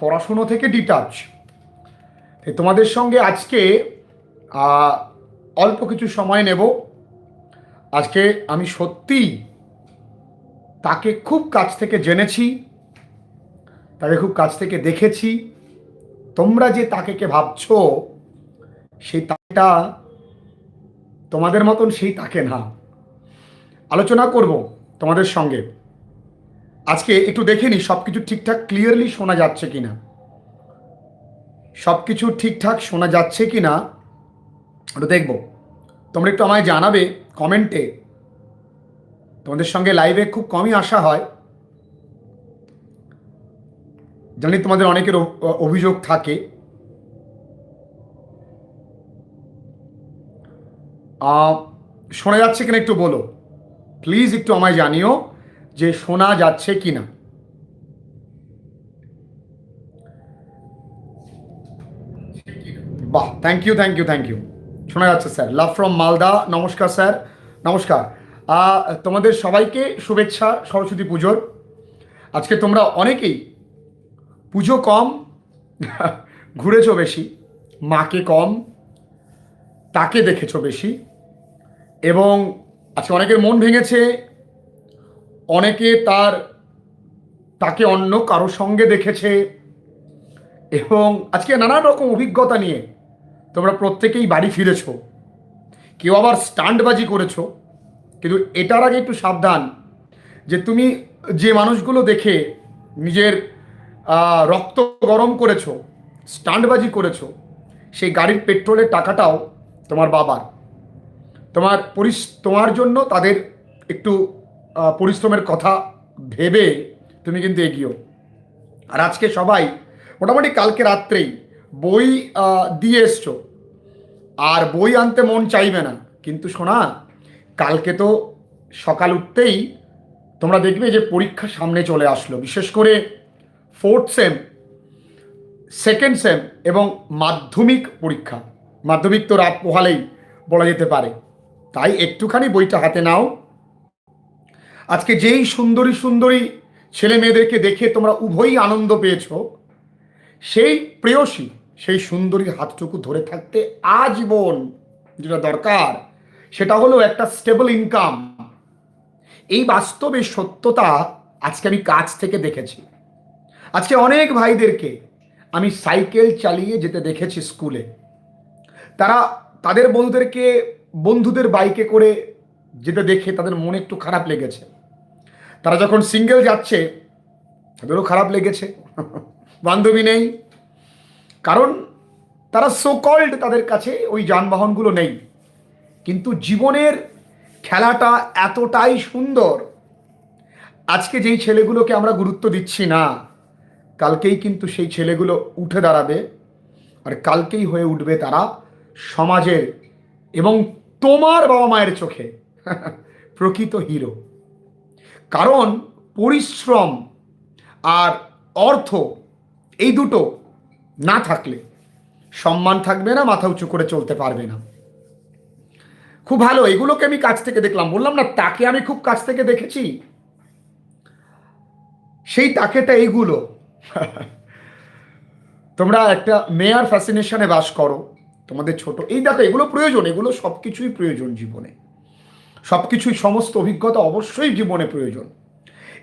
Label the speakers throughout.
Speaker 1: পড়াশুনো থেকে ডিটাচ তোমাদের সঙ্গে আজকে অল্প কিছু সময় নেব। আজকে আমি সত্যি তাকে খুব কাছ থেকে জেনেছি, তাকে খুব কাছ থেকে দেখেছি। তোমরা যে তাকে কে ভাবছ সেই তাকেটা তোমাদের মতন সেই তাকে না। আলোচনা করব তোমাদের সঙ্গে। আজকে একটু দেখে নি সব কিছু ঠিকঠাক ক্লিয়ারলি শোনা যাচ্ছে কিনা। সব কিছু ঠিকঠাক শোনা যাচ্ছে কি না ওটা দেখব। তোমরা একটু আমায় জানাবে কমেন্টে। তোমাদের সঙ্গে লাইভে খুব কমই আসা হয়। জানি তোমাদের অনেকের অভিযোগ থাকে। শোনা যাচ্ছে কিনা একটু বলো। প্লিজ একটু আমায় জানিও। যে শোনা যাচ্ছে কিনা। বাহ thank you thank you thank you শোনা যাচ্ছে স্যার লাভ ফ্রম মালদা নমস্কার স্যার নমস্কার। তোমাদের সবাইকে শুভেচ্ছা, সরস্বতী পুজোর। আজকে তোমরা অনেকেই পুজো কম, ঘুরেছো বেশি, মাকে কম, তাকে দেখেছ বেশি, এবং আজকে অনেকের মন ভেঙেছে অনেকে তার, তাকে অন্য কারও সঙ্গে দেখেছে এবং আজকে নানান রকম অভিজ্ঞতা নিয়ে তোমরা প্রত্যেকেই বাড়ি ফিরেছো। কেউ আবার স্টান্টবাজি করেছ, কিন্তু এটার আগে একটু সাবধান যে তুমি যে মানুষগুলো দেখে নিজের রক্ত গরম করেছ, স্টান্টবাজি করেছ, সেই গাড়ির পেট্রোলের টাকাটাও তোমার বাবার। তোমার পরিস, তোমার জন্য তাদের একটু পরিশ্রমের কথা ভেবে তুমি কিন্তু এগিয়েও আর আজকে সবাই মোটামুটি কালকে রাত্রেই বই দিয়ে এসছো। আর বই আনতে মন চাইবে না। কিন্তু শোনা কালকে তো সকাল উঠতেই তোমরা দেখবে যে পরীক্ষা সামনে চলে আসলো। বিশেষ করে ফোর্থ সেম সেকেন্ড সেম এবং মাধ্যমিক পরীক্ষা। মাধ্যমিক তো রাত পোহালেই বলা যেতে পারে। তাই একটুখানি বইটা হাতে নাও। আজকে যেই সুন্দরী সুন্দরী ছেলে মেয়েদেরকে দেখে তোমরা উভয়ই আনন্দ পেয়েছ, সেই প্রেয়সী, সেই সুন্দরীর হাতটুকু ধরে থাকতে আজীবন যেটা দরকার, সেটা হলো একটা স্টেবল ইনকাম এই বাস্তবে সত্যতা আজকে আমি কাজ থেকে দেখেছি। আজকে অনেক ভাইদেরকে আমি সাইকেল চালিয়ে যেতে দেখেছি স্কুলে তারা তাদের বন্ধুদেরকে, বন্ধুদের বাইকে করে যেতে দেখে তাদের মনে একটু খারাপ লেগেছে। তারা যখন সিঙ্গেল যাচ্ছে, তাদেরও খারাপ লেগেছে। বান্ধবী নেই। কারণ তারা সো কল্ড তাদের কাছে ওই যানবাহনগুলো নেই। কিন্তু জীবনের খেলাটা এতটাই সুন্দর। আজকে যেই ছেলেগুলোকে আমরা গুরুত্ব দিচ্ছি না, কালকেই কিন্তু সেই ছেলেগুলো উঠে দাঁড়াবে আর কালকেই হয়ে উঠবে তারা সমাজের এবং তোমার বাবা মায়ের চোখে। প্রকৃত হিরো। কারণ পরিশ্রম আর অর্থ এই দুটো না থাকলে সম্মান থাকবে না, মাথা উঁচু করে চলতে পারবে না। খুব ভালো, এগুলোকে আমি কাছ থেকে দেখলাম। বললাম, না, তাকে আমি খুব কাছ থেকে দেখেছি। সেই তাকেটা এইগুলো। তোমরা একটা মেয়ার ফ্যাসিনেশনে বাস করো। তোমাদের ছোট এই দেখো, এগুলো প্রয়োজন, এগুলো সব কিছুই প্রয়োজন জীবনে। সব কিছুই সমস্ত অভিজ্ঞতা অবশ্যই জীবনে প্রয়োজন।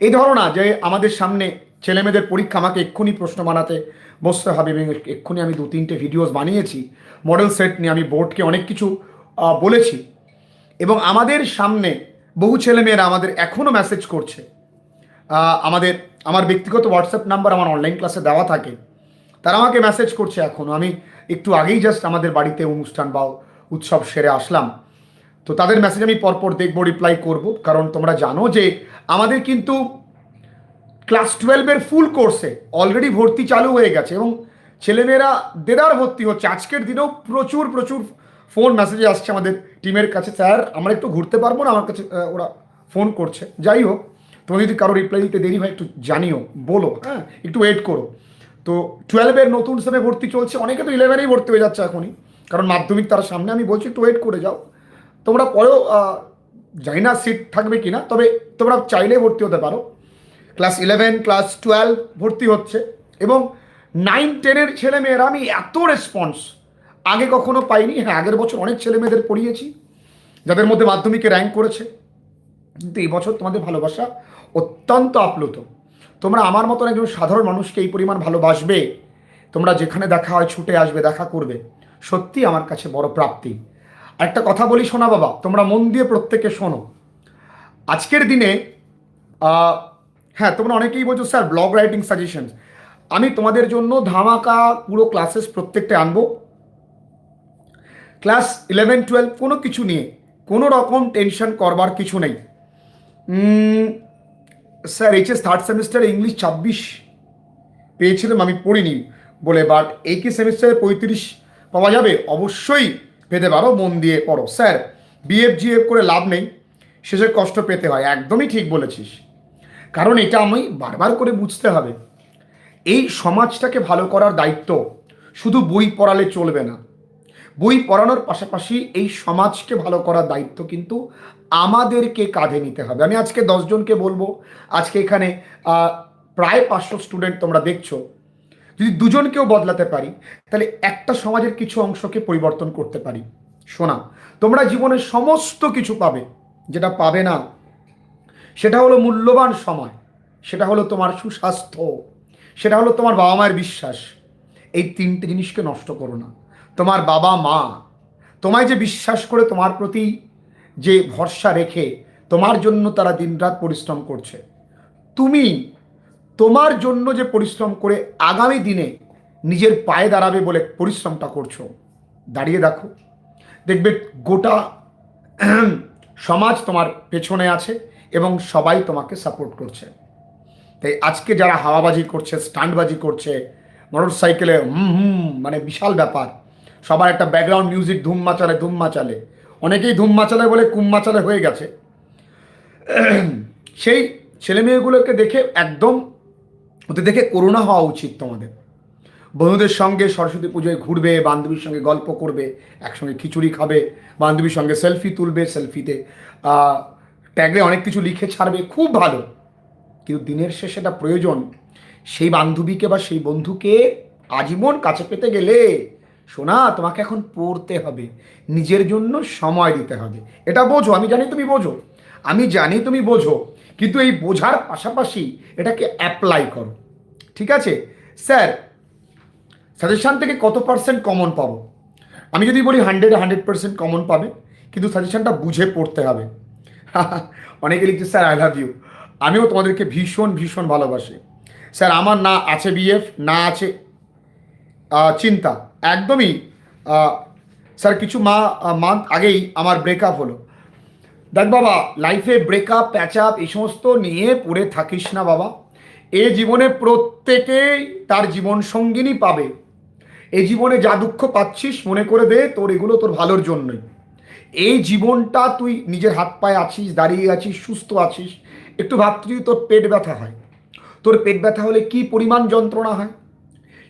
Speaker 1: এই ধরো না যে আমাদের সামনে ছেলেমেয়েদের পরীক্ষা আমাকে এক্ষুনি প্রশ্ন বানাতে বসতে হবে এবং এক্ষুনি আমি দু তিনটে ভিডিওস বানিয়েছি মডেল সেট নিয়ে আমি বোর্ডকে অনেক কিছু বলেছি। এবং আমাদের সামনে বহু ছেলেমেয়েরা আমাদের এখনও মেসেজ করছে। আমাদের, আমার ব্যক্তিগত হোয়াটসঅ্যাপ নাম্বার আমার অনলাইন ক্লাসে দেওয়া থাকে। তারা আমাকে মেসেজ করছে এখনও আমি একটু আগেই জাস্ট আমাদের বাড়িতে অনুষ্ঠান বা উৎসব সেরে আসলাম। তো তাদের মেসেজ আমি পরপর দেখব রিপ্লাই করব। কারণ তোমরা জানো যে আমাদের কিন্তু ক্লাস টুয়েলভের ফুল কোর্সে অলরেডি ভর্তি চালু হয়ে গেছে এবং ছেলেমেয়েরা দেদার ভর্তি হচ্ছে। আজকের দিনেও প্রচুর প্রচুর ফোন মেসেজে আসছে আমাদের টিমের কাছে। স্যার, আমরা একটু ঘুরতে পারব না? আমার কাছে ওরা ফোন করছে। যাই হোক তুমি যদি কারও রিপ্লাই দিতে দেরি হয়, একটু জানিও, বলো হ্যাঁ? একটু ওয়েট করো। তো টুয়েলভের নতুন সেমে ভর্তি চলছে। অনেকে তো ইলেভেনেই ভর্তি হয়ে যাচ্ছে এখনই। কারণ মাধ্যমিক তার সামনে, আমি বলছি, একটু ওয়েট করে যাও। তোমরা পরেও জানি না সিট থাকবে কিনা, তবে তোমরা চাইলে ভর্তি হতে পারো। ক্লাস ইলেভেন ক্লাস টুয়েলভ ভর্তি হচ্ছে এবং নাইন টেনের ছেলে মেয়েরা আমি এত রেসপন্স আগে কখনো পাইনি। হ্যাঁ আগের বছর অনেক ছেলে মেয়েদের পড়িয়েছি, যাদের মধ্যে মাধ্যমিকে র্যাঙ্ক করেছে। কিন্তু এই বছর তোমাদের ভালোবাসা অত্যন্ত আপ্লুত। তোমরা আমার মতন একজন সাধারণ মানুষকে এই পরিমাণ ভালোবাসবে, তোমরা যেখানে দেখা হয় ছুটে আসবে, দেখা করবে সত্যি আমার কাছে বড় প্রাপ্তি। একটা কথা বলি শোনা বাবা, তোমরা মন দিয়ে প্রত্যেকে শোনো। আজকের দিনে হ্যাঁ তোমরা অনেকেই বলছো, স্যার ব্লগ রাইটিং সাজেশনস আমি তোমাদের জন্য ধামাকা পুরো ক্লাসেস প্রত্যেকটা আনব। ক্লাস ইলেভেন টুয়েলভ কোনো কিছু নিয়ে, কোনো রকম টেনশন করবার কিছু নেই। Sir, HS third semester English ছাব্বিশ পেয়েছিলাম, আমি পড়িনি বলে বাট এই কি সেমিস্টারে পঁয়ত্রিশ পাওয়া যাবে? অবশ্যই। পেতে পারো, মন দিয়ে পড়ো। স্যার বিএফ জিএফ করে লাভ নেই। শেষে কষ্ট পেতে হয়, একদমই ঠিক বলেছিস। কারণ এটা আমি বারবার করে বুঝতে হবে। এই সমাজটাকে ভালো করার দায়িত্ব শুধু বই পড়ালে চলবে না। বই পড়ানোর পাশাপাশি এই সমাজকে ভালো করার দায়িত্ব কিন্তু আমাদেরকে কাঁধে নিতে হবে। আমি আজকে দশজনকে বলব, আজকে এখানে প্রায় পাঁচশো স্টুডেন্ট তোমরা দেখছ। যদি দুজনকেও বদলাতে পারি, তাহলে একটা সমাজের কিছু অংশকে পরিবর্তন করতে পারি। শোনা তোমরা জীবনে সমস্ত কিছু পাবে, যেটা পাবে না, সেটা হলো মূল্যবান সময়, সেটা হলো তোমার সুস্বাস্থ্য, সেটা হলো তোমার বাবা মায়ের বিশ্বাস। এই তিনটে জিনিসকে নষ্ট করো না। তোমার বাবা মা, তোমায় যে বিশ্বাস করে তোমার প্রতি যে ভরসা রেখে তোমার জন্য তারা দিনরাত পরিশ্রম করছে। তুমি তোমার জন্য যে পরিশ্রম করে আগামী দিনে নিজের পায়ে দাঁড়াবে বলে পরিশ্রমটা করছ, দাঁড়িয়ে দেখো। দেখবে গোটা সমাজ তোমার পেছনে আছে এবং সবাই তোমাকে সাপোর্ট করছে। তাই আজকে যারা হাওয়াবাজি করছে, স্টান্টবাজি করছে মোটর সাইকেলে হুম হুম মানে বিশাল ব্যাপার, সবার একটা ব্যাকগ্রাউন্ড মিউজিক ধুম মাচালে ধুম মাচালে। অনেকেই ধুম মাচালে বলে কুম মাচালে হয়ে গেছে। সেই ছেলেমেয়েগুলোকে দেখে একদম ওদের দেখে করোনা হওয়া উচিত তোমাদের। বন্ধুদের সঙ্গে সরস্বতী পুজোয় ঘুরবে, বান্ধবীর সঙ্গে গল্প করবে, একসঙ্গে খিচুড়ি খাবে, বান্ধবীর সঙ্গে সেলফি তুলবে সেলফিতে ট্যাগে অনেক কিছু লিখে ছাড়বে, খুব ভালো। কিন্তু দিনের শেষে এটা প্রয়োজন। সেই বান্ধবীকে বা সেই বন্ধুকে আজীবন কাছে পেতে গেলে শোনা তোমাকে এখন পড়তে হবে। নিজের জন্য সময় দিতে হবে। এটা বোঝো, আমি জানি তুমি বোঝো। আমি জানি তুমি বোঝো। কিন্তু এই বোঝার পাশাপাশি এটাকে অ্যাপ্লাই করো। ঠিক আছে? স্যার সাজেশান থেকে কত পার্সেন্ট কমন পাবো? আমি যদি বলি হান্ড্রেড হান্ড্রেড পার্সেন্ট কমন পাবে, কিন্তু সাজেশানটা বুঝে পড়তে হবে। অনেকে লিখছে, স্যার আই লাভ ইউ আমিও তোমাদেরকে ভীষণ ভীষণ ভালোবাসি। স্যার, আমার না আছে বিএফ না আছে চিন্তা। একদমই স্যার, কিছু মা মান্থ আগেই আমার ব্রেকআপ হলো। দেখ বাবা লাইফে ব্রেকআপ প্যাচ আপ এই সমস্ত নিয়ে পড়ে থাকিস না বাবা। এ জীবনে প্রত্যেকেই তার জীবন সঙ্গিনী পাবে। এই জীবনে যা দুঃখ পাচ্ছিস, মনে করে দে, তোর এগুলো তোর ভালোর জন্যই। এই জীবনটা তুই নিজের হাত পায়ে আছিস, দাঁড়িয়ে আছিস, সুস্থ আছিস। একটু ভাবতে তোর পেট ব্যথা হয়, তোর পেট ব্যথা হলে কি পরিমাণ যন্ত্রণা হয়?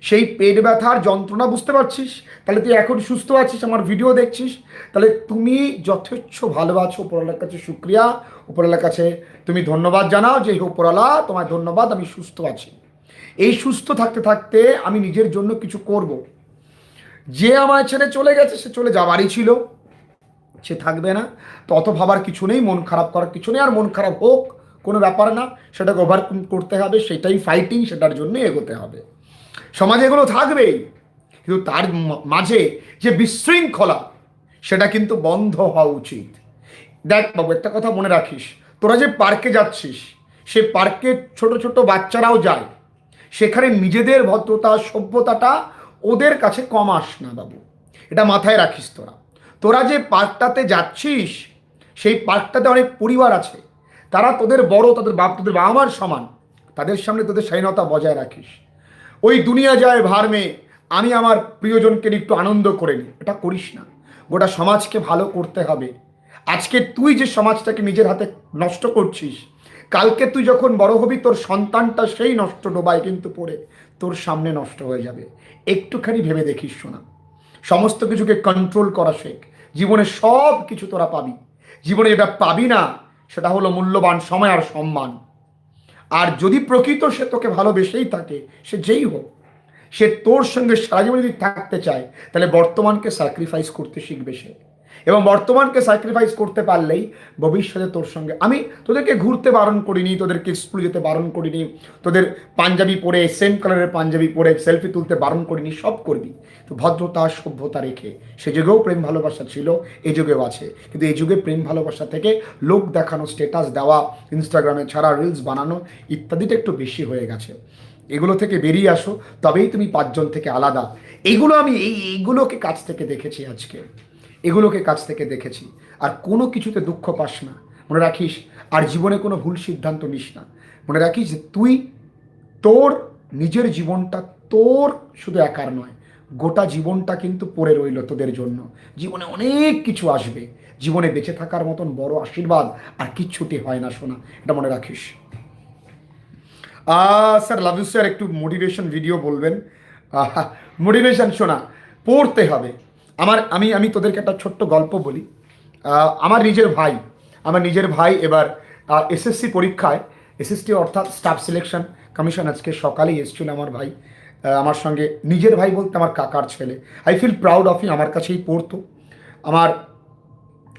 Speaker 1: সেই পেট ব্যথার যন্ত্রণা বুঝতে পারছিস? তাহলে তুই এখন সুস্থ আছিস, আমার ভিডিও দেখছিস। তাহলে তুমি যথেচ্ছ ভালো আছো, উপরওয়ালার কাছে শুক্রিয়া। উপরওয়ালার কাছে তুমি ধন্যবাদ জানাও যে, হে উপরওয়ালা, তোমায় ধন্যবাদ, আমি সুস্থ আছি। এই সুস্থ থাকতে থাকতে আমি নিজের জন্য কিছু করব। যে আমার ছেড়ে চলে গেছে, সে চলে যাবারই ছিল। সে থাকবে না। তো অত ভাবার কিছু নেই, মন খারাপ করার কিছু নেই, আর মন খারাপ হোক, কোনো ব্যাপার না। সেটাকে ওভারকাম করতে হবে, সেটাই ফাইটিং সেটার জন্য এগোতে হবে। সমাজে এগুলো থাকবেই। কিন্তু তার মাঝে যে বিশৃঙ্খলা, সেটা কিন্তু বন্ধ হওয়া উচিত। দেখ বাবু, একটা কথা মনে রাখিস। তোরা যে পার্কে যাচ্ছিস, সে পার্কে ছোট ছোট বাচ্চারাও যায়। সেখানে নিজেদের ভদ্রতা, সভ্যতাটা ওদের কাছে কম আস না বাবু। এটা মাথায় রাখিস তোরা। তোরা যে পার্কটাতে যাচ্ছিস, সেই পার্কটাতে অনেক পরিবার আছে। তারা তোদের বড়, তাদের বাপ, তোদের বাবা মার সমান। তাদের সামনে তোদের স্বাধীনতা বজায় রাখিস। ওই দুনিয়া যায় ভারমে আমি আমার প্রিয়জনকে একটু আনন্দ করে নিই। এটা করিস না। গোটা সমাজকে ভালো করতে হবে। আজকে তুই যে সমাজটাকে নিজের হাতে নষ্ট করছিস, কালকে তুই যখন বড় হবি, তোর সন্তানটা সেই নষ্ট ডোবায় কিন্তু পড়ে তোর সামনে নষ্ট হয়ে যাবে। একটুখানি ভেবে দেখিস শোনা সমস্ত কিছুকে কন্ট্রোল করা শেখ। জীবনে সব কিছু তোরা পাবি। জীবনে যেটা পাবি না, সেটা হলো মূল্যবান সময় আর সম্মান। আর যদি প্রকৃত সে তোকে ভালোবেসেই থাকে, সে যেই হোক, সে তোর সঙ্গে সারা জীবন যদি থাকতে চায়, তাহলে বর্তমানকে স্যাক্রিফাইস করতে শিখবে সে। এবং বর্তমানকে স্যাক্রিফাইস করতে পারলেই ভবিষ্যতে তোর সঙ্গে, আমি তোদেরকে ঘুরতে বারণ করিনি, তোদেরকে স্কুলে যেতে বারণ করিনি, তোদের পাঞ্জাবি পরে সেম কালারের পাঞ্জাবি পরে সেলফি তুলতে বারণ করিনি, সব করবি। তো ভদ্রতা, সভ্যতা রেখে, সে যুগেও প্রেম ভালোবাসা ছিল এই যুগেও আছে। কিন্তু এই যুগে প্রেম ভালোবাসা থেকে লোক দেখানো স্টেটাস দেওয়া ইনস্টাগ্রামে ছাড়া রিলস বানানো ইত্যাদিটা একটু বেশি হয়ে গেছে। এগুলো থেকে বেরিয়ে আসো, তবেই তুমি পাঁচজন থেকে আলাদা। এগুলো আমি, এই, এইগুলোকে কাছ থেকে দেখেছি আজকে। এগুলোকে কাছ থেকে দেখেছি। আর কোনো কিছুতে দুঃখ পাস না। মনে রাখিস, আর জীবনে কোনো ভুল সিদ্ধান্ত নিস না। মনে রাখিস যে তুই তোর নিজের জীবনটা তোর শুধু একার নয়, গোটা জীবনটা কিন্তু পড়ে রইল তোদের জন্য। জীবনে অনেক কিছু আসবে। জীবনে বেঁচে থাকার মতন বড় আশীর্বাদ আর কিচ্ছুটি হয় না শোনা এটা মনে রাখিস। স্যার লাভ ইউ স্যার একটু মোটিভেশন ভিডিও বলবেন। মোটিভেশন শোনা পড়তে হবে। আমার, আমি আমি তোদেরকে একটা ছোট্ট গল্প বলি। আমার নিজের ভাই, আমার নিজের ভাই এবার এসএসসি পরীক্ষায় এসএসটি অর্থাৎ স্টাফ সিলেকশন কমিশন আজকে সকালেই এসেছিল আমার ভাই। আমার সঙ্গে নিজের ভাই বলতে আমার কাকার ছেলে। আই ফিল প্রাউড অফ ইম আমার কাছেই পড়তো। আমার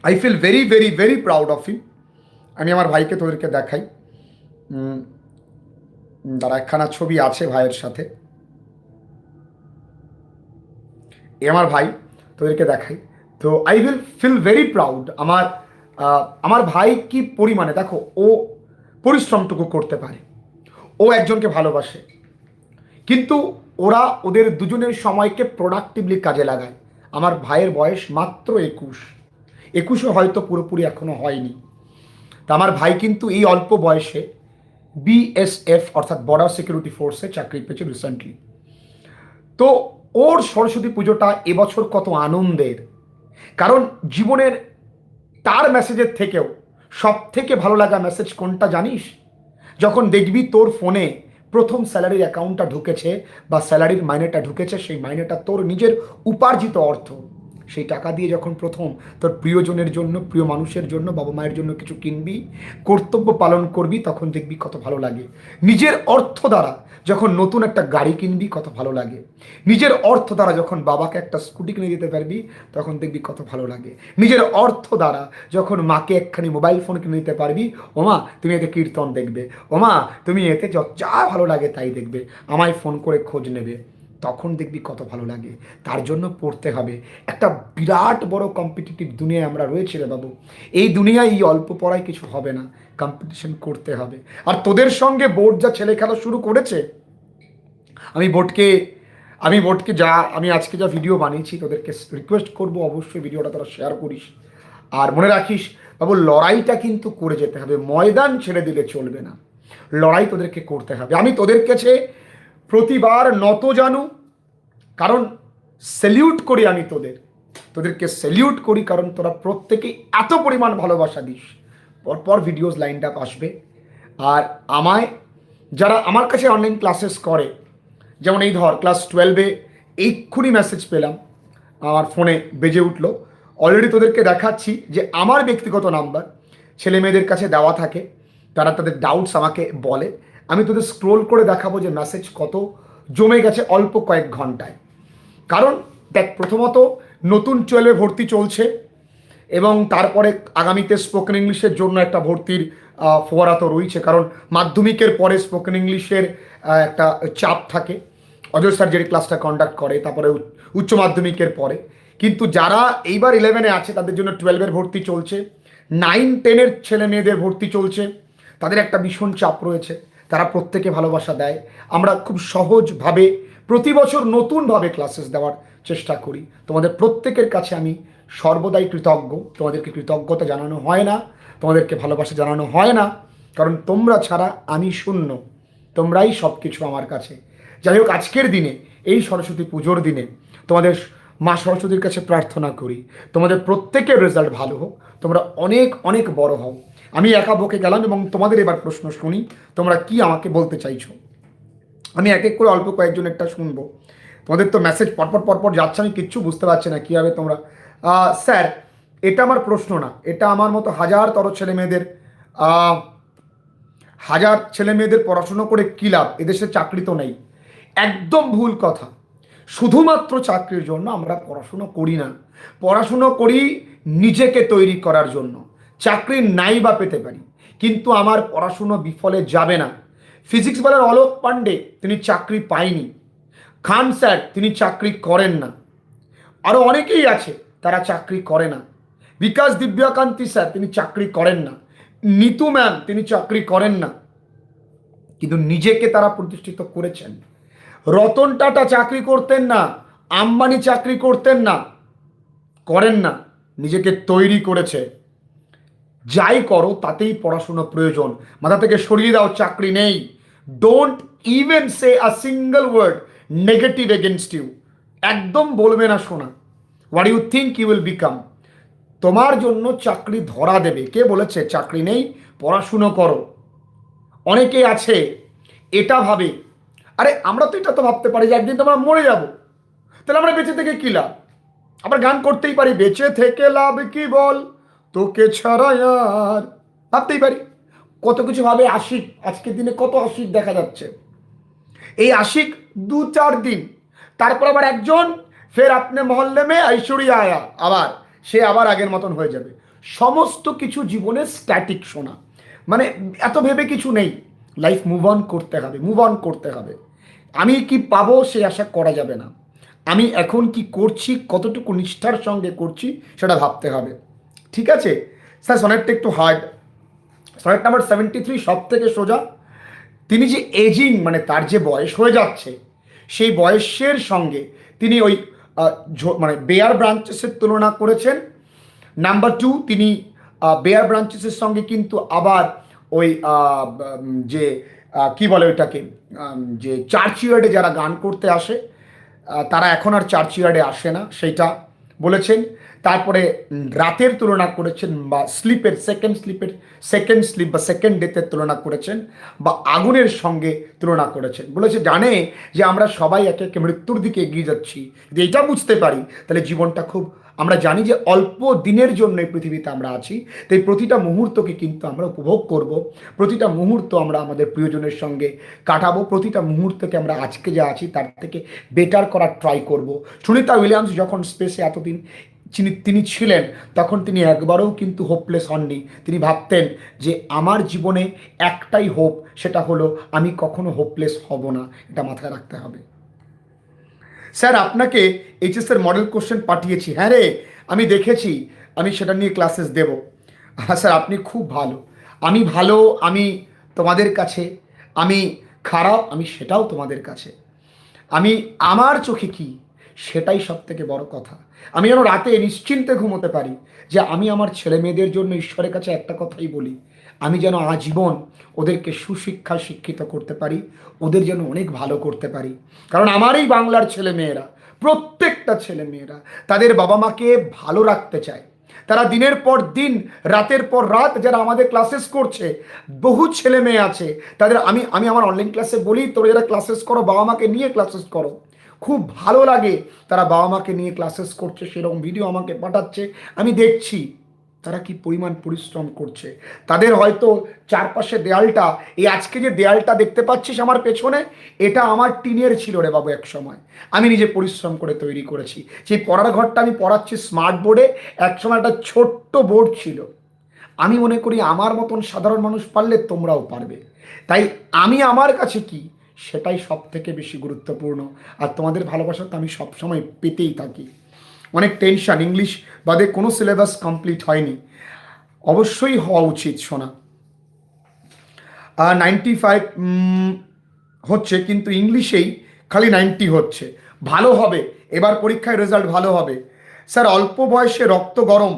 Speaker 1: I feel very very very proud of ইম আমি আমার ভাইকে তোদেরকে দেখাই। তারা একখানা ছবি আছে ভাইয়ের সাথে। এ আমার ভাই। তোদেরকে দেখাই। তো I will feel very proud আমার আমার ভাই কি পরিমাণে, দেখো, ও পরিশ্রমটুকু করতে পারে। ও একজনকে ভালোবাসে। কিন্তু ওরা ওদের দুজনের সময়কে প্রোডাক্টিভলি কাজে লাগায়। আমার ভাইয়ের বয়স মাত্র একুশ। একুশে হয়তো পুরোপুরি এখনও হয়নি। তা আমার ভাই কিন্তু এই অল্প বয়সে বিএসএফ অর্থাৎ বর্ডার সিকিউরিটি ফোর্সে চাকরি পেয়েছে রিসেন্টলি তো ওর সরস্বতী পুজোটা এবছর কত আনন্দের। কারণ জীবনের তার মেসেজের থেকেও সব থেকে ভালো লাগা মেসেজ কোনটা জানিস? যখন দেখবি তোর ফোনে প্রথম স্যালারির অ্যাকাউন্টটা ঢুকেছে বা স্যালারির মাইনেটা ঢুকেছে, সেই মাইনেটা তোর নিজের উপার্জিত অর্থ। সেই টাকা দিয়ে যখন প্রথম তোর প্রিয়জনের জন্য, প্রিয় মানুষের জন্য, বাবা মায়ের জন্য কিছু কিনবি, কর্তব্য পালন করবি, তখন দেখবি কত ভালো লাগে। নিজের অর্থ দ্বারা যখন নতুন একটা গাড়ি কিনবি, কত ভালো লাগে। নিজের অর্থ দ্বারা যখন বাবাকে একটা স্কুটি কিনে দিতে পারবি, তখন দেখবি কত ভালো লাগে। নিজের অর্থ দ্বারা যখন মাকে একখানি মোবাইল ফোন কিনে দিতে পারবি ওমা তুমি এতে কীর্তন দেখবে। ওমা তুমি এতে যা ভালো লাগে তাই দেখবে। আমায় ফোন করে খোঁজ নেবে। তখন দেখবি কত ভালো লাগে। তার জন্য পড়তে হবে। একটা বিরাট বড় কম্পিটিটিভ দুনিয়ায় আমরা রয়েছি রে বাবু। এই দুনিয়ায় এই অল্প পড়ায় কিছু হবে না। কম্পিটিশন করতে হবে। আর তোদের সঙ্গে বোর্ড যা ছেলে খেলা শুরু করেছে, আমি বোর্ডকে আমি বোর্ডকে যা, আমি আজকে যা ভিডিও বানিয়েছি, তোদেরকে রিকোয়েস্ট করব, অবশ্যই ভিডিওটা তোরা শেয়ার করিস। আর মনে রাখিস, বাবু, লড়াইটা কিন্তু করে যেতে হবে। ময়দান ছেড়ে দিলে চলবে না। লড়াই তোদেরকে করতে হবে। আমি তোদের কাছে প্রতিবার নত জানু, কারণ স্যালিউট করি আমি তোদের। তোদেরকে স্যালিউট করি কারণ তোরা প্রত্যেকেই এত পরিমাণ ভালোবাসা দিস। পরপর ভিডিওস লাইনটা আপ আসবে। আর আমায়, যারা আমার কাছে অনলাইন ক্লাসেস করে, যেমন এই ধর ক্লাস টুয়েলভে এক্ষুনি মেসেজ পেলাম, আমার ফোনে বেজে উঠল। অলরেডি তোদেরকে দেখাচ্ছি যে আমার ব্যক্তিগত নাম্বার ছেলে মেয়েদের কাছে দেওয়া থাকে, তারা তাদের ডাউটস আমাকে বলে। আমি তোদের স্ক্রোল করে দেখাবো যে মেসেজ কত জমে গেছে অল্প কয়েক ঘন্টায়। কারণ দেখ, প্রথমত নতুন টুয়েলভে ভর্তি চলছে এবং তারপরে আগামীতে স্পোকেন ইংলিশের জন্য একটা ভর্তির ফোয়ারা তো রয়েছে। কারণ মাধ্যমিকের পরে স্পোকেন ইংলিশের একটা চাপ থাকে। অজয় স্যার যে ক্লাসটা কন্ডাক্ট করে, তারপরে উচ্চ- মাধ্যমিকের পরে। কিন্তু যারা এইবার ইলেভেনে আছে, তাদের জন্য টুয়েলভের ভর্তি চলছে। নাইন টেনের ছেলে মেয়েদের ভর্তি চলছে। তাদের একটা ভীষণ চাপ রয়েছে। তারা প্রত্যেকে ভালোবাসা দেয়। আমরা খুব সহজভাবে প্রতি বছর নতুনভাবে ক্লাসেস দেওয়ার চেষ্টা করি। তোমাদের প্রত্যেকের কাছে আমি সর্বদাই কৃতজ্ঞ। তোমাদেরকে কৃতজ্ঞতা জানানো হয় না, তোমাদেরকে ভালোবাসা জানানো হয় না। কারণ তোমরা ছাড়া আমি শূন্য, তোমরাই সব কিছু আমার কাছে। যাই হোক, আজকের দিনে, এই সরস্বতী পুজোর দিনে তোমাদের মা সরস্বতীর কাছে প্রার্থনা করি। তোমাদের প্রত্যেকের রেজাল্ট ভালো হোক। তোমরা অনেক অনেক বড় হও। আমি একা বকে গেলাম এবং তোমাদের এবার প্রশ্ন শুনি, তোমরা কি আমাকে বলতে চাইছো? আমি এক এক করে অল্প কয়েকজন একটা শুনব। তোমাদের তো মেসেজ পরপর পরপর যাচ্ছে, আমি কিচ্ছু বুঝতে পারছি না কীভাবে তোমরা? স্যার, এটা আমার প্রশ্ন না, এটা আমার মতো হাজার তর ছেলে মেয়েদের হাজার ছেলে মেয়েদের পড়াশুনো করে কী লাভ? এদেশে চাকরি তো নেই। একদম ভুল কথা। শুধুমাত্র চাকরির জন্য আমরা পড়াশুনো করি না। পড়াশুনো করি নিজেকে তৈরি করার জন্য। চাকরি নাই বা পেতে পারি। কিন্তু আমার পড়াশুনো বিফলে যাবে না। ফিজিক্স বলার অলোক পাণ্ডে, তিনি চাকরি পায়নি। খান স্যার, তিনি চাকরি করেন না। আরও অনেকেই আছে, তারা চাকরি করে না। বিকাশ দিব্যাকান্তি স্যার, তিনি চাকরি করেন না। নিতু ম্যাম, তিনি চাকরি করেন না। কিন্তু নিজেকে তারা প্রতিষ্ঠিত করেছেন। রতন টাটা চাকরি করতেন না, আম্বানি চাকরি করতেন না, করেন না, নিজেকে তৈরি করেছে। যাই করো, তাতেই পড়াশুনো প্রয়োজন। মাথা থেকে সরিয়ে দাও, চাকরি নেই। Don't even say a single word negative against you একদম বলবে না শোনা। What you think you will become তোমার জন্য চাকরি ধরা দেবে। কে বলেছে? চাকরি নেই, পড়াশুনো করো। অনেকে আছে, এটা ভাবে, আরে আমরা তো এটা তো ভাবতে পারি যে একদিন তো আমরা মরে যাব। তাহলে আমরা বেঁচে থেকে কী লাভ? আবার গান করতেই পারি, বেঁচে থেকে লাভ কি বল? তোকে ছাড়া আর ভাবতেই পারি। কত কিছু ভাবে আশিক, আজকের দিনে কত আশিক দেখা যাচ্ছে। এই আশিক দু চার দিন, তারপর আবার একজন ফের আপনি মহল্লে মে ঐশ্বরিয়া আয়া আবার, সে আবার আগের মতন হয়ে যাবে। সমস্ত কিছু জীবনে স্ট্যাটিক শোনা। মানে এত ভেবে কিছু নেই। লাইফ মুভ অন করতে হবে মুভ অন করতে হবে। আমি কি পাবো সে আশা করা যাবে না। আমি এখন কি করছি, কতটুকু নিষ্ঠার সঙ্গে করছি, সেটা ভাবতে হবে। ঠিক আছে? স্যার, সনেটটা একটু hard sonnet number seventy three সব থেকে সোজা। তিনি যে এজিং মানে তার যে বয়স হয়ে যাচ্ছে, সেই বয়সের সঙ্গে তিনি ওই মানে বেয়ার ব্রাঞ্চেসের তুলনা করেছেন। নাম্বার টু তিনি বেয়ার ব্রাঞ্চেসের সঙ্গে কিন্তু আবার ওই যে কি বলে ওইটাকে যে চার্চিয়ার্ডে যারা গান করতে আসে তারা এখন আর চার্চিয়ার্ডে আসে না, সেইটা বলেছেন। তারপরে রাতের তুলনা করেছেন বা স্লিপের সেকেন্ড স্লিপের সেকেন্ড স্লিপ বা সেকেন্ড ডেথের তুলনা করেছেন বা আগুনের সঙ্গে তুলনা করেছেন। বলেছে, জানে যে আমরা সবাই একে একে মৃত্যুর দিকে এগিয়ে যাচ্ছি। যদি এটা বুঝতে পারি, তাহলে জীবনটা খুব, আমরা জানি যে অল্প দিনের জন্য এই পৃথিবীতে আমরা আছি। তাই প্রতিটা মুহূর্তকে কিন্তু আমরা উপভোগ করব। প্রতিটা মুহূর্ত আমরা আমাদের প্রিয়জনের সঙ্গে কাটাবো। প্রতিটা মুহূর্তকে আমরা আজকে যা আছি, তার থেকে বেটার করার ট্রাই করব। সুনিতা উইলিয়ামস যখন স্পেসে এতদিন তিনি তিনি ছিলেন, তখন তিনি একবারও কিন্তু হোপলেস হননি। তিনি ভাবতেন যে আমার জীবনে একটাই হোপ সেটা হলো আমি কখনো হোপলেস হব না। এটা মাথায় রাখতে হবে। স্যার, আপনাকে এইচএসের মডেল কোশ্চেন পাঠিয়েছি। হ্যাঁ রে, আমি দেখেছি। আমি সেটা নিয়ে ক্লাসেস দেব। হ্যাঁ স্যার, আপনি খুব ভালো। আমি ভালো, আমি তোমাদের কাছে। আমি খারাপ, আমি সেটাও তোমাদের কাছে। আমি, আমার চোখে কি? সেটাই সব থেকে বড় কথা। আমি যেন রাতে নিশ্চিন্তে ঘুমোতে পারি যে আমি আমার ছেলে মেয়েদের জন্য ঈশ্বরের কাছে একটা কথাই বলি। আমি যেন আজীবন ওদেরকে সুশিক্ষা শিক্ষিত করতে পারি, ওদের যেন অনেক ভালো করতে পারি। কারণ আমার এই বাংলার ছেলে মেয়েরা প্রত্যেকটা ছেলে মেয়েরা তাদের বাবা মাকে ভালো রাখতে চায়। তারা দিনের পর দিন, রাতের পর রাত যারা আমাদের ক্লাসেস করছে, বহু ছেলে মেয়ে আছে। তাদের আমি আমি আমার অনলাইন ক্লাসে বলি, তোরা যারা ক্লাসেস করো, বাবা মাকে নিয়ে ক্লাসেস করো। খুব ভালো লাগে। তারা বাবা মাকে নিয়ে ক্লাসেস করছে, সেরকম ভিডিও আমাকে পাঠাচ্ছে। আমি দেখছি তারা কি পরিমাণ পরিশ্রম করছে। তাদের হয়তো চারপাশে দেয়ালটা, এই আজকে যে দেয়ালটা দেখতে পাচ্ছিস আমার পেছনে, এটা আমার টিনের ছিল রে বাবু এক সময়। আমি নিজে পরিশ্রম করে তৈরি করেছি। সেই পড়ার ঘরটা আমি পড়াচ্ছি স্মার্ট বোর্ডে এক সময় একটা ছোট্ট বোর্ড ছিল। আমি মনে করি আমার মতন সাধারণ মানুষ পারলে তোমরাও পারবে। তাই আমি আমার কাছে কি সেটাই সব থেকে বেশি গুরুত্বপূর্ণ। আর তোমাদের ভালোবাসা তো আমি সবসময় পেতেই থাকি। অনেক টেনশন ইংলিশ বাদে কোনো সিলেবাস কমপ্লিট হয়নি। অবশ্যই হওয়া উচিত শোনা নাইনটি ফাইভ হচ্ছে, কিন্তু ইংলিশেই খালি নাইনটি হচ্ছে। ভালো হবে, এবার পরীক্ষায় রেজাল্ট ভালো হবে। স্যার, অল্প বয়সে রক্ত গরম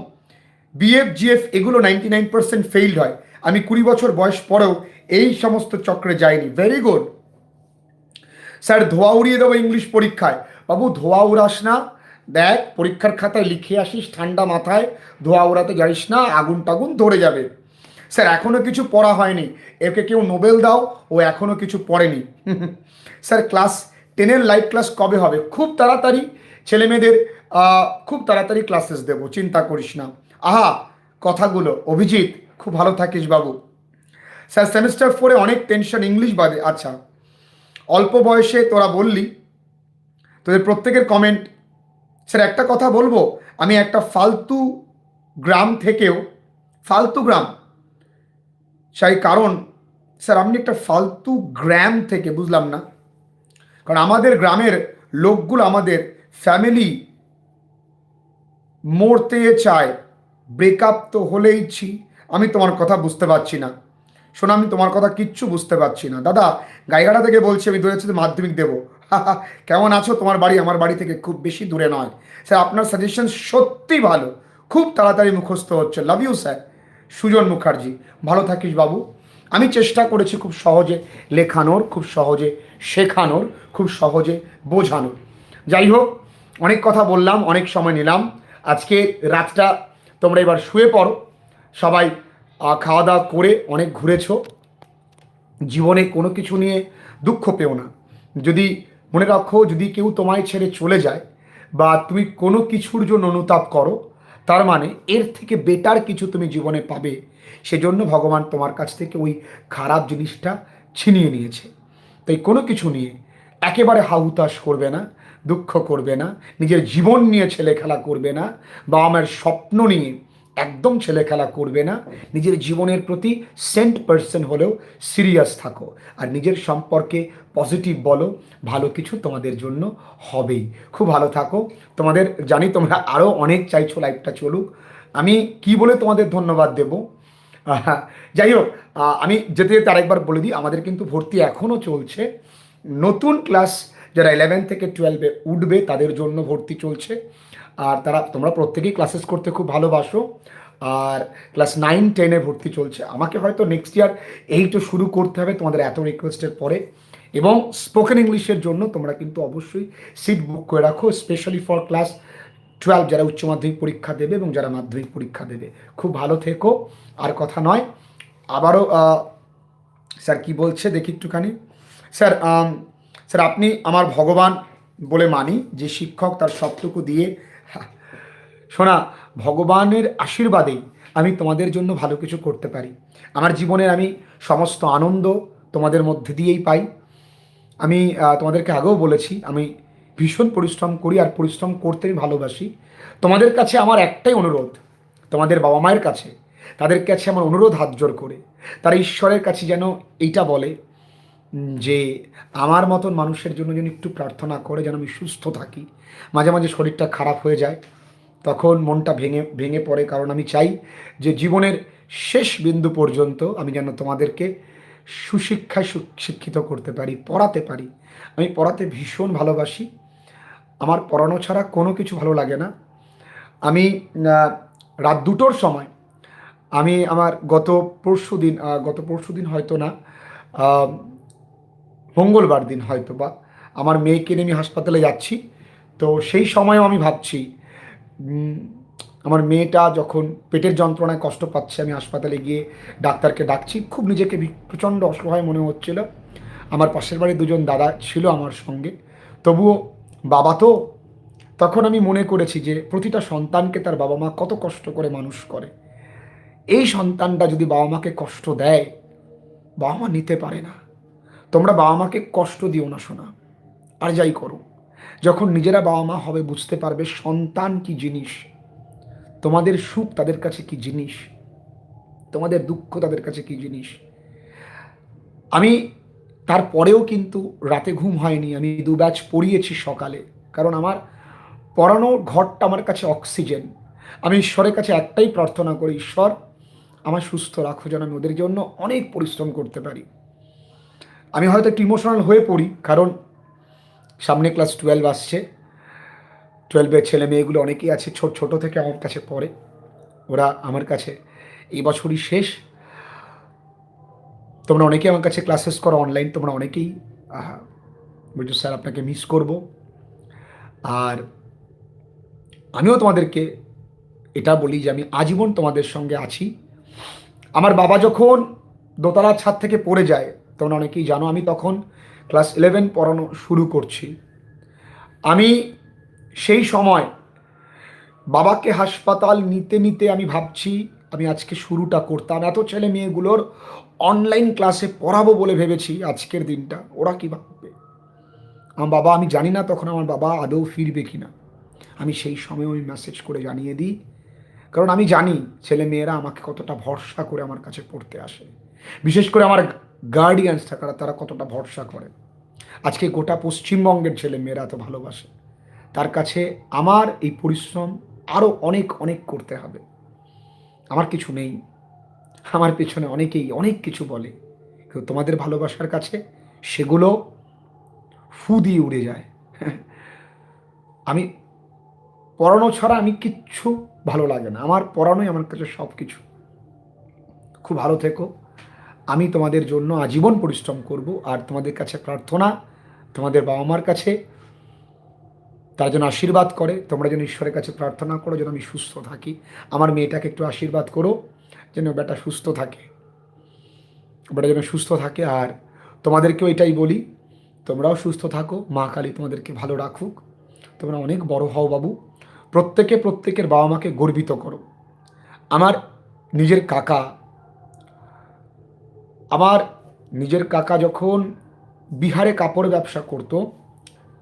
Speaker 1: বিএফ জিএফ এগুলো নাইনটি নাইন পার্সেন্ট ফেইল্ড হয়। আমি কুড়ি বছর বয়স পরেও এই সমস্ত চক্রে যাইনি। ভেরি গুড স্যার ধোয়া উড়িয়ে দেবো ইংলিশ পরীক্ষায়। বাবু, ধোয়া উড়াস না। দেখ, পরীক্ষার খাতায় লিখে আসিস ঠান্ডা মাথায়, ধোয়া উড়াতে যাইস না আগুন টাগুন ধরে যাবে। স্যার এখনও কিছু পড়া হয়নি। একে কেউ নোবেল দাও, ও এখনও কিছু পড়েনি। স্যার, ক্লাস টেনের লাইভ ক্লাস কবে হবে? খুব তাড়াতাড়ি। ছেলে মেয়েদের খুব তাড়াতাড়ি ক্লাসেস দেবো, চিন্তা করিস না। আহা, কথাগুলো। অভিজিৎ, খুব ভালো থাকিস বাবু। স্যার, সেমিস্টার ফোরে অনেক টেনশন, ইংলিশ বাদে। আচ্ছা। অল্প বয়সে তোরা বললি, তোদের প্রত্যেকের কমেন্ট স্যার, একটা কথা বলব, আমি একটা ফালতু গ্রাম থেকেও, ফালতু গ্রাম, সেই কারণ, স্যার, আপনি একটা ফালতু গ্রাম থেকে বুঝলাম না। কারণ আমাদের গ্রামের লোকগুলো আমাদের ফ্যামিলি মরতে চায় ব্রেকআপ তো হলেই ছি আমি তোমার কথা বুঝতে পারছি না। শোনো, আমি তোমার কথা কিচ্ছু বুঝতে পারছি না। দাদা, গাইঘাটা থেকে বলছি, আমি দু হাজার মাধ্যমিক দেবো। কেমন আছো? তোমার বাড়ি আমার বাড়ি থেকে খুব বেশি দূরে নয়। স্যার, আপনার সাজেশন সত্যি ভালো। খুব তাড়াতাড়ি মুখস্থ হচ্ছে। Love you sir Sujan Mukherjee, ভালো থাকিস বাবু। আমি চেষ্টা করেছি খুব সহজে লেখানোর, খুব সহজে শেখানোর, খুব সহজে বোঝানোর। যাই হোক, অনেক কথা বললাম, অনেক সময় নিলাম। আজকে রাতটা তোমরা এবার শুয়ে পড়ো। সবাই খাওয়া দাওয়া করে অনেক ঘুরেছো। জীবনে কোনো কিছু নিয়ে দুঃখ পেও না। যদি, মনে রাখো, যদি কেউ তোমায় ছেড়ে চলে যায় বা তুমি কোনো কিছুর জন্য অনুতাপ করো, তার মানে এর থেকে বেটার কিছু তুমি জীবনে পাবে। সেজন্য ভগবান তোমার কাছ থেকে ওই খারাপ জিনিসটা ছিনিয়ে নিয়েছে। তাই কোনো কিছু নিয়ে একেবারে হাহুতাশ করবে না, দুঃখ করবে না, নিজের জীবন নিয়ে ছেলে খেলা করবে না, বা আমার স্বপ্ন নিয়ে একদম ছেলে খেলা করবে না। নিজের জীবনের প্রতি সেন্ট পার্সেন্ট হলেও সিরিয়াস থাকো। আর নিজের সম্পর্কে পজিটিভ বলো, ভালো কিছু তোমাদের জন্য হবেই। খুব ভালো থাকো। তোমাদের, জানি তোমরা আরও অনেক চাইছো লাইফটা চলুক। আমি কি বলে তোমাদের ধন্যবাদ দেবো? যাই হোক আমি যেতে যেতে আরেকবার বলে দিই, আমাদের কিন্তু ভর্তি এখনও চলছে। নতুন ক্লাস যারা ইলেভেন থেকে টুয়েলভে উঠবে, তাদের জন্য ভর্তি চলছে। আর তারা, তোমরা প্রত্যেকেই ক্লাসেস করতে খুব ভালোবাসো। আর ক্লাস নাইন টেনে ভর্তি চলছে। আমাকে হয়তো নেক্সট ইয়ার এইটা শুরু করতে হবে তোমাদের এত রিকোয়েস্টের পরে। এবং স্পোকেন ইংলিশের জন্য তোমরা কিন্তু অবশ্যই সিট বুক করে রাখো স্পেশালি ফর ক্লাস টুয়েলভ যারা উচ্চ মাধ্যমিক পরীক্ষা দেবে এবং যারা মাধ্যমিক পরীক্ষা দেবে। খুব ভালো থেকো। আর কথা নয়, আবারও স্যার কি বলছে? দেখি একটুখানি। স্যার স্যার, আপনি আমার ভগবান বলে মানি, যে শিক্ষক তার সবটুকু দিয়ে শোনা, ভগবানের আশীর্বাদেই আমি তোমাদের জন্য ভালো কিছু করতে পারি। আমার জীবনের আমি সমস্ত আনন্দ তোমাদের মধ্যে দিয়েই পাই। আমি তোমাদেরকে আগেও বলেছি, আমি ভীষণ পরিশ্রম করি আর পরিশ্রম করতে আমি ভালোবাসি। তোমাদের কাছে আমার একটাই অনুরোধ, তোমাদের বাবা মায়ের কাছে, তাদের কাছে আমার অনুরোধ হাত জোর করে। তারা ঈশ্বরের কাছে যেন এইটা বলে যে আমার মতন মানুষের জন্য যেন একটু প্রার্থনা করে, যেন আমি সুস্থ থাকি। মাঝে মাঝে শরীরটা খারাপ হয়ে যায়, তখন মনটা ভেঙে ভেঙে পড়ে। কারণ আমি চাই যে জীবনের শেষ বিন্দু পর্যন্ত আমি যেন তোমাদেরকে সুশিক্ষায় শিক্ষিত করতে পারি, পড়াতে পারি। আমি পড়াতে ভীষণ ভালোবাসি। আমার পড়ানো ছাড়া কোনো কিছু ভালো লাগে না। আমি রাত দুটোর সময় আমি আমার গত পরশু দিন গত পরশু দিন হয়তো না মঙ্গলবার দিন হয়তো বা আমার মেয়েকে নিয়ে আমি হাসপাতালে যাচ্ছি। তো সেই সময়ও আমি ভাবছি আমার মেয়েটা যখন পেটের যন্ত্রণায় কষ্ট পাচ্ছে, আমি হাসপাতালে গিয়ে ডাক্তারকে ডাকছি। খুব নিজেকে প্রচণ্ড অসহায় মনে হচ্ছিল। আমার পাশের বাড়ির দুজন দাদা ছিল আমার সঙ্গে। তবুও বাবা তো, তখন আমি মনে করেছি যে প্রতিটা সন্তানকে তার বাবা মা কত কষ্ট করে মানুষ করে। এই সন্তানটা যদি বাবা মাকে কষ্ট দেয়, বাবা মা নিতে পারে না। তোমরা বাবা মাকে কষ্ট দিও না শোনা আর যাই করো। যখন নিজেরা বাবা মা হবে, বুঝতে পারবে সন্তান কি জিনিস। তোমাদের সুখ তাদের কাছে কি জিনিস? তোমাদের দুঃখ তাদের কাছে কি জিনিস? আমি তারপরেও কিন্তু রাতে ঘুম হয়নি। আমি দু ব্যাচ পড়িয়েছি সকালে, কারণ আমার পড়ানোর ঘরটা আমার কাছে অক্সিজেন। আমি ঈশ্বরের কাছে একটাই প্রার্থনা করি, ঈশ্বর আমার সুস্থ রাখো যেন আমি ওদের জন্য অনেক পরিশ্রম করতে পারি। আমি হয়তো একটু ইমোশনাল হয়ে পড়ি, কারণ সামনে ক্লাস টুয়েলভ আসছে। টুয়েলভের ছেলে মেয়েগুলো অনেকেই আছে, ছোট ছোট থেকে আমার কাছে পড়ে। ওরা আমার কাছে এই বছরই শেষ। তোমরা অনেকেই আমার কাছে ক্লাসেস করো অনলাইন তোমরা অনেকেই বলছো, স্যার, আপনাকে মিস করব। আর আমিও তোমাদেরকে এটা বলি যে আমি আজীবন তোমাদের সঙ্গে আছি। আমার বাবা যখন দোতলার ছাদ থেকে পড়ে যায়, তোমরা অনেকেই জানো আমি তখন ক্লাস ইলেভেন পড়ানো শুরু করছি। আমি সেই সময় বাবাকে হাসপাতাল নিতে নিতে আমি ভাবছি, আমি আজকে শুরুটা করতাম। এত ছেলে মেয়েগুলোর অনলাইন ক্লাসে পড়াবো বলে ভেবেছি আজকের দিনটা। ওরা কি ভাববে? আমার বাবা, আমি জানি না তখন আমার বাবা আদৌ ফিরবে কি না আমি সেই সময় ওই মেসেজ করে জানিয়ে দিই। কারণ আমি জানি ছেলে মেয়েরা আমাকে কতটা ভরসা করে আমার কাছে পড়তে আসে। বিশেষ করে আমার গার্ডিয়ান্স থাকারা তারা কতটা ভরসা করে? আজকে গোটা পশ্চিমবঙ্গের ছেলে মেয়েরা এত ভালোবাসে। তার কাছে আমার এই পরিশ্রম আরও অনেক অনেক করতে হবে। আমার কিছু নেই। আমার পেছনে অনেকেই অনেক কিছু বলে। কিন্তু তোমাদের ভালোবাসার কাছে সেগুলো ফু দিয়ে উড়ে যায়। আমি, পড়ানো ছাড়া আমি কিচ্ছু ভালো লাগে না। আমার পড়ানোই আমার কাছে সব কিছু খুব ভালো থেকো। আমি তোমাদের জন্য আজীবন পরিশ্রম করব আর তোমাদের কাছে প্রার্থনা তোমাদের বাবা মার কাছে। তার জন্য আশীর্বাদ করে, তোমরা যেন ঈশ্বরের কাছে প্রার্থনা করো, যেন আমি সুস্থ থাকি। আমার মেয়েটাকে একটু আশীর্বাদ করো, যেন বেটা সুস্থ থাকে। বেটা যেন সুস্থ থাকে আর তোমাদেরকেও এটাই বলি, তোমরাও সুস্থ থাকো, মা কালী তোমাদেরকে ভালো রাখুক। তোমরা অনেক বড় হও বাবু। প্রত্যেকে প্রত্যেকের বাবা মাকে গর্বিত করো। আমার নিজের কাকা আমার নিজের কাকা যখন বিহারে কাপড় ব্যবসা করতো,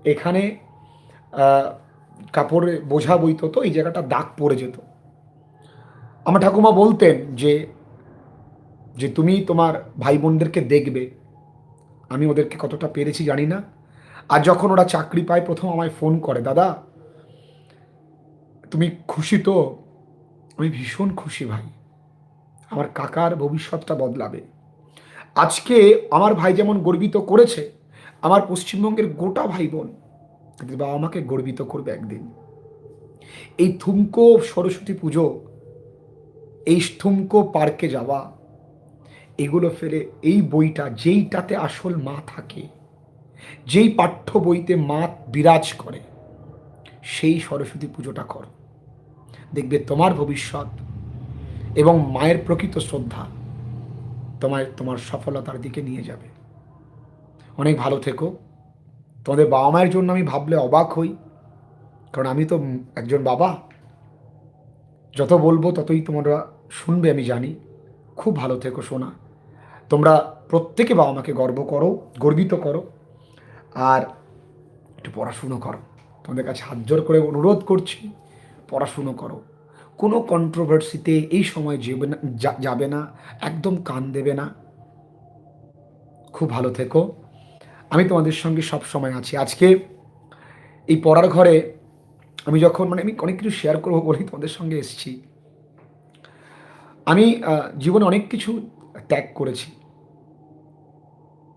Speaker 1: এখানে কাপড়ে বোঝা বইত তো, এই জায়গাটা দাগ পড়ে যেত। আমার ঠাকুমা বলতেন যে যে তুমি তোমার ভাই বোনদেরকে দেখবে। আমি ওদেরকে কতটা পেরেছি জানি না। আর যখন ওরা চাকরি পায়, প্রথম আমায় ফোন করে, দাদা, তুমি খুশি তো? আমি ভীষণ খুশি ভাই। আমার কাকার ভবিষ্যৎটা বদলাবে। আজকে আমার ভাই যেমন গর্বিত করেছে, আমার পশ্চিমবঙ্গের গোটা ভাই বোন বাবা আমাকে গর্বিত করবে একদিন। এই থুমকো সরস্বতী পুজো, এই থুমকো পার্কে যাওয়া, এগুলো ফেলে এই বইটা যেইটাতে আসল মা থাকে, যেই পাঠ্য বইতে মা বিরাজ করে, সেই সরস্বতী পুজোটা করো। দেখবে তোমার ভবিষ্যৎ এবং মায়ের প্রকৃত শ্রদ্ধা। তোমায়, তোমার সফলতার দিকে নিয়ে যাবে। অনেক ভালো থেকো। তোমাদের বাবা মায়ের জন্য আমি ভাবলে অবাক হই। কারণ আমি তো একজন বাবা। যত বলব ততই তোমরা শুনবে, আমি জানি। খুব ভালো থেকো শোনা তোমরা প্রত্যেকে বাবা মাকে গর্ব করো, গর্বিত করো। আর একটু পড়াশুনো করো। তোমাদের কাছে হাত জোর করে অনুরোধ করছি, পড়াশুনো করো। কোনো কন্ট্রোভার্সিতে এই সময় যাবে না, যা- যাবে না, একদম কান দেবে না। খুব ভালো থেকো। আমি তোমাদের সঙ্গে সব সময় আছি। আজকে এই পড়ার ঘরে আমি যখন মানে আমি অনেক কিছু শেয়ার করব বলেই তোমাদের সঙ্গে এসেছি। আমি জীবনে অনেক কিছু ত্যাগ করেছি।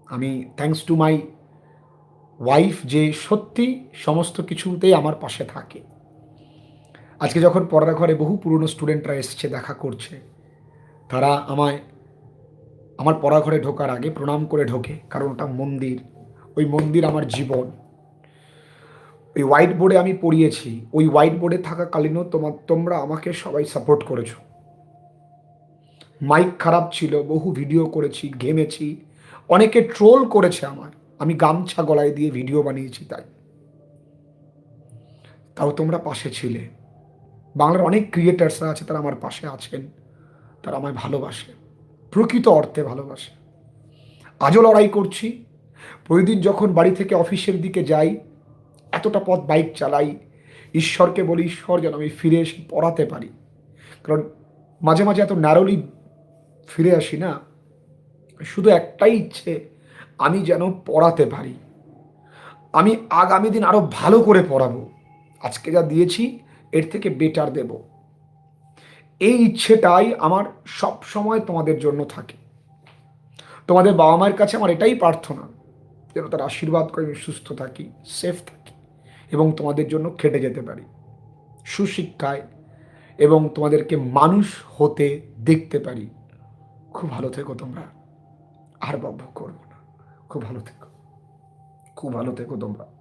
Speaker 1: আমি থ্যাংকস টু মাই ওয়াইফ যে সত্যি সমস্ত কিছুতেই আমার পাশে থাকে। আজকে যখন পড়ার ঘরে বহু পুরনো স্টুডেন্টরা এসছে, দেখা করছে, তারা আমায়, আমার পড়া ঘরে ঢোকার আগে প্রণাম করে ঢোকে, কারণ ওটা মন্দির, ওই মন্দির আমার জীবন। ওই হোয়াইট বোর্ডে আমি পড়িয়েছি, ওই হোয়াইট বোর্ডে থাকাকালীনও তোমার তোমরা আমাকে সবাই সাপোর্ট করেছ। মাইক খারাপ ছিল, বহু ভিডিও করেছি, ঘেমেছি, অনেকে ট্রোল করেছে আমার আমি গামছা গলায় দিয়ে ভিডিও বানিয়েছি তাই। তাও তোমরা পাশে ছিলে। বাংলার অনেক ক্রিয়েটার্সরা আছে, তারা আমার পাশে আছেন। তারা আমায় ভালোবাসে প্রকৃত অর্থে ভালোবাসে আজও লড়াই করছি। প্রতিদিন যখন বাড়ি থেকে অফিসের দিকে যাই, এতটা পথ বাইক চালাই, ঈশ্বরকে বলি, ঈশ্বর যেন আমি ফিরে এসে পড়াতে পারি। কারণ মাঝে মাঝে এত ন্যারোলি ফিরে আসি না। শুধু একটাই ইচ্ছে, আমি যেন পড়াতে পারি। আমি আগামী দিন আরও ভালো করে পড়াবো। আজকে যা দিয়েছি এর থেকে বেটার দেব। এই ইচ্ছেটাই আমার সব সময় তোমাদের জন্য থাকে। তোমাদের বাবা মায়ের কাছে আমার এটাই প্রার্থনা, যেন তার আশীর্বাদ করে আমি সুস্থ থাকি সেফ থাকি, এবং তোমাদের জন্য খেটে যেতে পারি। সুশিক্ষায় এবং তোমাদেরকে মানুষ হতে দেখতে পারি। খুব ভালো থেকো তোমরা, আর বকবক করব না। খুব ভালো থেকো। খুব ভালো থেকো তোমরা।